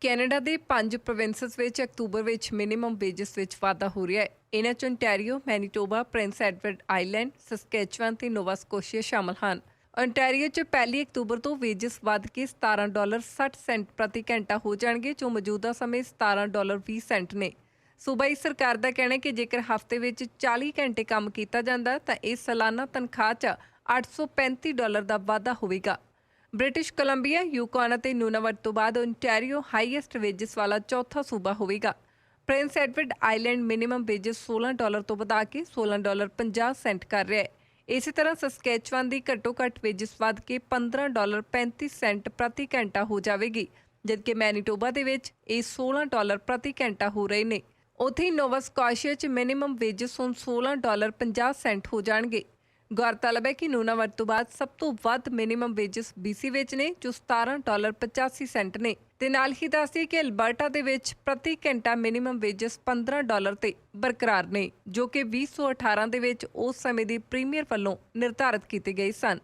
Canada ਦੇ ਪੰਜ provinces ਵਿੱਚ ਅਕਤੂਬਰ ਵਿੱਚ ਮਿਨੀਮਮ ਵੇਜਸ ਵਿੱਚ ਵਾਧਾ ਹੋ ਰਿਹਾ ਹੈ ਇਹਨਾਂ 'ਚ ontario, Manitoba, Prince Edward Island, Saskatchewan ਤੇ ਨੋਵਾ ਸਕੋਸ਼ੀਆ ਸ਼ਾਮਲ ਹਨ। ontario 'ਚ ਪਹਿਲੀ ਅਕਤੂਬਰ ਤੋਂ ਵੇਜਸ ਵੱਧ ਕੇ 17 ਡਾਲਰ 60 ਸੈਂਟ ਪ੍ਰਤੀ ਘੰਟਾ ਹੋ ਜਾਣਗੇ ਜੋ ਮੌਜੂਦਾ ਸਮੇਂ 17 ਡਾਲਰ 20 ਸੈਂਟ ਨੇ। ਸੂਬਾਈ ਸਰਕਾਰ ਦਾ ਕਹਿਣਾ ਹੈ ਕਿ ਜੇਕਰ ਹਫ਼ਤੇ ਵਿੱਚ 40 ਘੰਟੇ ਕੰਮ ਕੀਤਾ ਜਾਂਦਾ ਤਾਂ ਇਹ ਸਾਲਾਨਾ ਤਨਖਾਹ 'ਚ 835 ਡਾਲਰ ਦਾ ਵਾਧਾ ਹੋਵੇਗਾ। ਬ੍ਰਿਟਿਸ਼ ਕੋਲੰਬੀਆ, ਯੂਕੋਨ ਅਤੇ ਨੂਨਾਵਟ ਤੋਂ ਬਾਅਦ ontario ਹਾਈਐਸਟ ਵੇਜਸ ਵਾਲਾ ਚੌਥਾ ਸੂਬਾ ਹੋਵੇਗਾ। Prince Edward Island minimum wages 16 dollar ਤੋਂ ਵਧਾ ਕੇ 16 ਡਾਲਰ 50 ਸੈਂਟ ਕਰ ਰਿਹਾ ਹੈ। ਇਸੇ ਤਰ੍ਹਾਂ ਸਸਕੈਚੁਅਨ ਦੀ ਘੱਟੋ ਘੱਟ ਵੇਜਸ ਵੱਧ ਕੇ 15 ਡਾਲਰ 35 ਸੈਂਟ ਪ੍ਰਤੀ ਘੰਟਾ ਹੋ ਜਾਵੇਗੀ ਜਦਕਿ ਮੈਨੀਟੋਬਾ ਦੇ ਵਿੱਚ ਇਹ 16 ਡਾਲਰ ਪ੍ਰਤੀ ਘੰਟਾ ਹੋ ਰਹੇ ਨੇ। ਉੱਥੇ ਹੀ ਨੋਵਾ ਸਕਾਸ਼ੀਆ 'ਚ ਮਿਨੀਮਮ ਵੇਜਸ ਹੁਣ 16 ਡਾਲਰ 50 ਸੈਂਟ ਹੋ ਜਾਣਗੇ। ਗੌਰਤਲਬ ਹੈ ਕਿ ਨੂਨਾਵਟ ਤੋਂ ਬਾਅਦ ਸਭ ਤੋਂ ਵੱਧ ਮਿਨੀਮਮ ਵੇਜਸ BC ਵਿੱਚ ਨੇ, ਜੋ 17 ਡਾਲਰ 85 ਸੈਂਟ ਨੇ। ਤੇ ਨਾਲ ਹੀ ਦੱਸਦੀ ਕਿ ਅਲਬਰਟਾ ਦੇ ਵਿੱਚ ਪ੍ਰਤੀ ਘੰਟਾ ਮਿਨੀਮਮ ਵੇਜਸ 15 ਡਾਲਰ ਤੇ ਬਰਕਰਾਰ ਨੇ, ਜੋ ਕਿ 2018 ਦੇ ਵਿੱਚ ਉਸ ਸਮੇਂ ਦੀ ਪ੍ਰੀਮੀਅਰ ਵੱਲੋਂ ਨਿਰਧਾਰਿਤ ਕੀਤੇ ਗਏ ਸਨ।